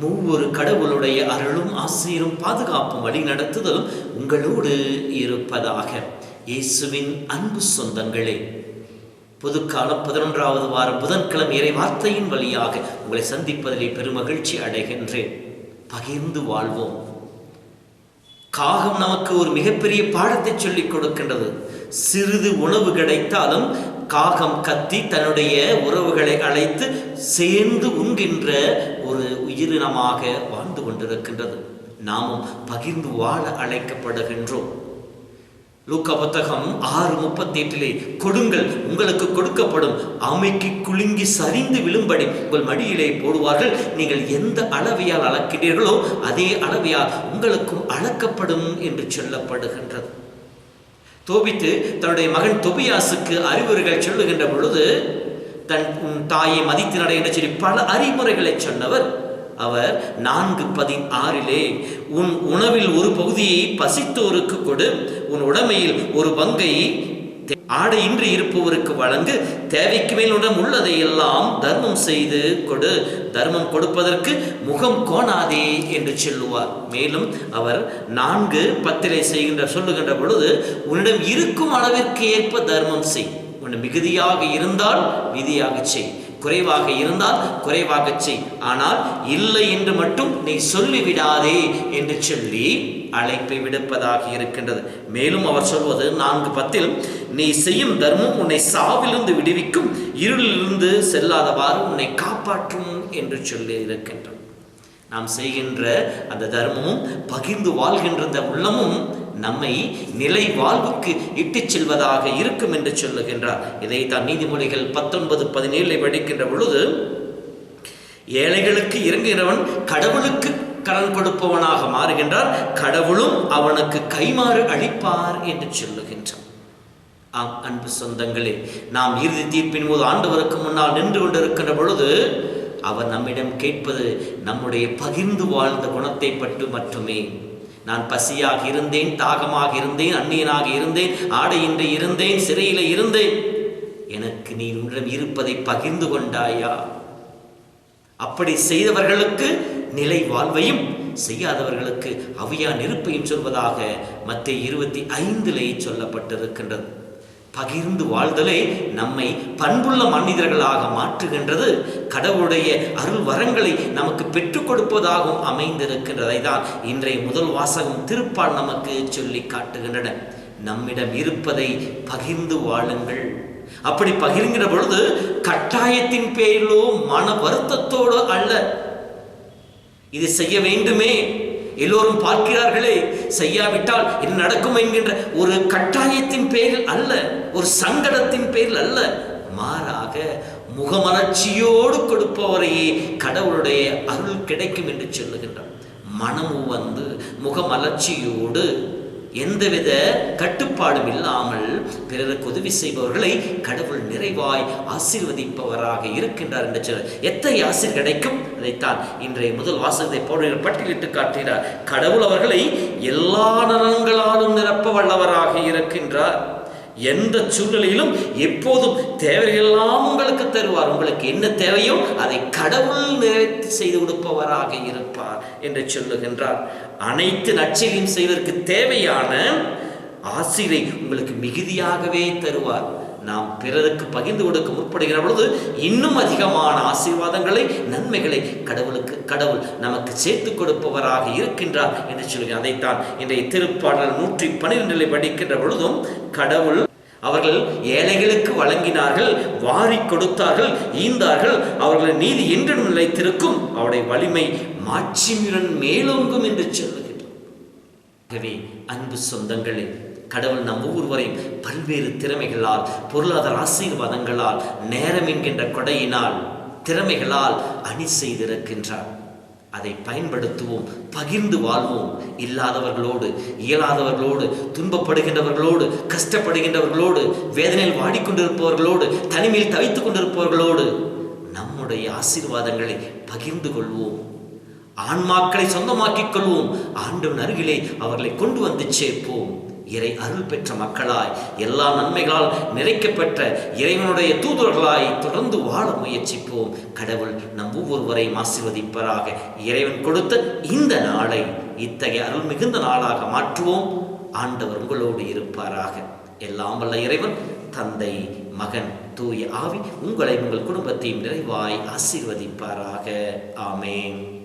ஒவ்வொரு கடவுளுடைய அருளும் ஆசிரியரும் பாதுகாப்பும் வழி நடத்துதலும் உங்களோடு இருப்பதாக. இயேசுவின் அன்பு சொந்தங்களே புதுக்கால பதினொன்றாவது வாரம் புதன்கிழமை இறை வார்த்தையின் வழியாக உங்களை சந்திப்பதிலே பெருமகிழ்ச்சி அடைகின்றேன். பகிர்ந்து வாழ்வோம். காகம் நமக்கு ஒரு மிகப்பெரிய பாடத்தை சொல்லிக் கொடுக்கின்றது. சிறிது உணவு கிடைத்தாலும் காகம் கத்தி தன்னுடைய உறவுகளை அழைத்து சேர்ந்து உண்கின்ற ஒரு உயிரினமாக வாழ்ந்து கொண்டிருக்கின்றது. நாமும் பகிர்ந்து வாழ அழைக்கப்படுகின்றோம். லூக்க புத்தகம் ஆறு முப்பத்தி எட்டிலே கொடுங்கள் உங்களுக்கு கொடுக்கப்படும் அமைக்கு குலுங்கி சரிந்து விழும்படி உங்கள் மடியிலே போடுவார்கள். நீங்கள் எந்த அளவையால் அளக்கிறீர்களோ அதே அளவையால் உங்களுக்கும் அளக்கப்படும் என்று சொல்லப்படுகின்றது. தோபித்து தன்னுடைய மகன் தொபியாசுக்கு அறிவுரைகள் சொல்லுகின்ற பொழுது தன் உன் தாயை மதித்து நட என்று சொல்லி பல அறிமுறைகளை சொன்னவர் அவர். நான்கு பதினாறிலே உன் உணவில் ஒரு பகுதியை பசித்தோருக்கு கொடு. உன் உடைமையில் ஒரு பங்கை தே- ஆடையின்றி இருப்பவருக்கு வழங்கு. தேவைக்கு மேல் உடம் உள்ளதை எல்லாம் தர்மம் செய்து கொடு. தர்மம் கொடுப்பதற்கு முகம் கோணாதே என்று சொல்லுவார். மேலும் அவர் நான்கு பத்திரை செய்கின்ற சொல்லுகின்ற பொழுது உன்னிடம் இருக்கும் அளவிற்கு ஏற்ப தர்மம் செய். உன் மிகுதியாக இருந்தால் மிகுதியாக செய். குறைவாக இருந்தால் குறைவாக செய். ஆனால் இல்லை என்று மட்டும் நீ சொல்லிவிடாதே என்று சொல்லி அழைப்பை விடுப்பதாக இருக்கின்றது. மேலும் அவர் சொல்வது நான்கு பத்தில் நீ செய்யும் தர்மம் உன்னை சாவிலிருந்து விடுவிக்கும் இருளிலிருந்து செல்லாதவாறு உன்னை காப்பாற்றும் என்று சொல்லி இருக்கின்றது. நாம் செய்கின்ற அந்த தர்மமும் பகிர்ந்து வாழ்கின்ற அந்த உள்ளமும் நம்மை நிலை வாழ்வுக்கு இட்டுச் செல்வதாக இருக்கும் என்று சொல்லுகின்றார். இதை தான் நீதிமொழிகள் பத்தொன்பது பதினேழை படிக்கின்ற பொழுது ஏழைகளுக்கு இறங்குகிறவன் கடவுளுக்கு கடன் கொடுப்பவனாக மாறுகின்றார் கடவுளும் அவனுக்கு கைமாறு அளிப்பார் என்று சொல்லுகின்றான் ஆம் அன்பு சொந்தங்களே நாம் இறுதி தீர்ப்பின் போது ஆண்டவருக்கு முன்னால் நின்று கொண்டிருக்கின்ற பொழுது அவர் நம்மிடம் கேட்பது நம்முடைய பகிர்ந்து வாழ்ந்த குணத்தை பற்றி மட்டுமே நான் பசியாக இருந்தேன் தாகமாக இருந்தேன் அந்நியனாக இருந்தேன் ஆடையின்றி இருந்தேன் சிறையில் இருந்தேன். எனக்கு நீ உன்னிடம் இருப்பதை பகிர்ந்து கொண்டாயா? அப்படி செய்தவர்களுக்கு நிலை வாழ்வையும் செய்யாதவர்களுக்கு அவியா நெருப்பையும் சொல்வதாக மத்திய இருபத்தி ஐந்திலே சொல்லப்பட்டிருக்கின்றது. பகிர்ந்து வாழ்தலே நம்மை பண்புள்ள மனிதர்களாக மாற்றுகின்றது. கடவுளுடைய அருள் வரங்களை நமக்கு பெற்றுக் கொடுப்பதாகவும் அமைந்திருக்கின்றதை தான் இன்றைய முதல் வாசகம் திருப்பால் நமக்கு சொல்லி காட்டுகின்றன. நம்மிடம் இருப்பதை பகிர்ந்து வாழுங்கள். அப்படி பகிர்கிற பொழுது கட்டாயத்தின் பேரிலோ மன வருத்தத்தோடு அல்ல. இது செய்ய வேண்டுமே. எல்லோரும் பார்க்கிறார்களே செய்யாவிட்டால் என்ன நடக்கும் என்கின்ற ஒரு கட்டாயத்தின் பேரில் அல்ல ஒரு சங்கடத்தின் பேரில் அல்ல. மாறாக முகமலர்ச்சியோடு கொடுப்பவரையே கடவுளுடைய அருள் கிடைக்கும் என்று சொல்லுகின்றார். மனமு வந்து முகமலர்ச்சியோடு எந்தவித கட்டுப்பாடும் இல்லாமல் பிறருக்கு உதவி செய்பவர்களை கடவுள் நிறைவாய் ஆசீர்வதிப்பவராக இருக்கின்றார் என்று சொல்ல எத்தனை ஆசீர் கிடைக்கும்? அதைத்தான் இன்றைய முதல் வாசகத்தை போடுகிற பட்டியலிட்டு காட்டுகிறார். கடவுள் அவர்களை எல்லா நலன்களாலும் நிரப்ப வல்லவராக இருக்கின்றார். எந்த சூழ்நிலையிலும் எப்போதும் தேவையெல்லாம் உங்களுக்கு தருவார். உங்களுக்கு என்ன தேவையோ அதை கடவுள் நிறைவேற்றி செய்து கொடுப்பவராக இருப்பார் என்று சொல்லுகின்றார். அனைத்து நற்செய்தியும் செய்வதற்கு தேவையான ஆசிரியை உங்களுக்கு மிகுதியாகவே தருவார். நாம் பிறருக்கு பகிர்ந்து கொடுக்க முற்படுகிற பொழுது இன்னும் அதிகமான ஆசீர்வாதங்களை நன்மைகளை கடவுளுக்கு கடவுள் நமக்கு சேர்த்து கொடுப்பவராக இருக்கின்றார் என்று சொல்கிறேன் அதைத்தான் இன்றைய திருப்பாடல் நூற்றி பன்னிரெண்டில் படிக்கின்ற பொழுதும் கடவுள் அவர்கள் ஏழைகளுக்கு வழங்கினார்கள் வாரி கொடுத்தார்கள் ஈந்தார்கள். அவர்கள் நீதி என்றும் நிலைத்திருக்கும். அவருடைய வலிமை மாட்சியுடன் மேலோங்கும் என்று சொல்லுகின்றோம் ஆகவே அன்பு சொந்தங்களே கடவுள் நம் ஒவ்வொருவரையும் பல்வேறு திறமைகளால் பொருளாதார ஆசீர்வாதங்களால் நேரம் என்கின்ற கொடையினால் திறமைகளால் அணி செய்திருக்கின்றார். அதை பயன்படுத்துவோம் பகிர்ந்து வாழ்வோம். இல்லாதவர்களோடு இயலாதவர்களோடு துன்பப்படுகின்றவர்களோடு கஷ்டப்படுகின்றவர்களோடு வேதனையில் வாடிக்கொண்டிருப்பவர்களோடு தனிமையில் தவித்துக் கொண்டிருப்பவர்களோடு நம்முடைய ஆசீர்வாதங்களை பகிர்ந்து கொள்வோம். ஆன்மாக்களை சொந்தமாக்கிக் கொள்வோம். ஆண்டவன் அருகிலே அவர்களை கொண்டு வந்து சேர்ப்போம். இறை அருள் பெற்ற மக்களாய் எல்லா நன்மைகளால் நிறைக்கப்பெற்ற இறைவனுடைய தூதுவர்களாய் தொடர்ந்து வாழ முயற்சிப்போம். கடவுள் நம் ஒவ்வொருவரையும் ஆசீர்வதிப்பராக. இறைவன் கொடுத்த இந்த நாளை இத்தகைய அருள் மிகுந்த நாளாக மாற்றுவோம். ஆண்டவர் உங்களோடு இருப்பாராக. எல்லாம் வல்ல இறைவன் தந்தை மகன் தூய ஆவி உங்களை உங்கள் குடும்பத்தையும் நிறைவாய் ஆசீர்வதிப்பாராக. ஆமேன்.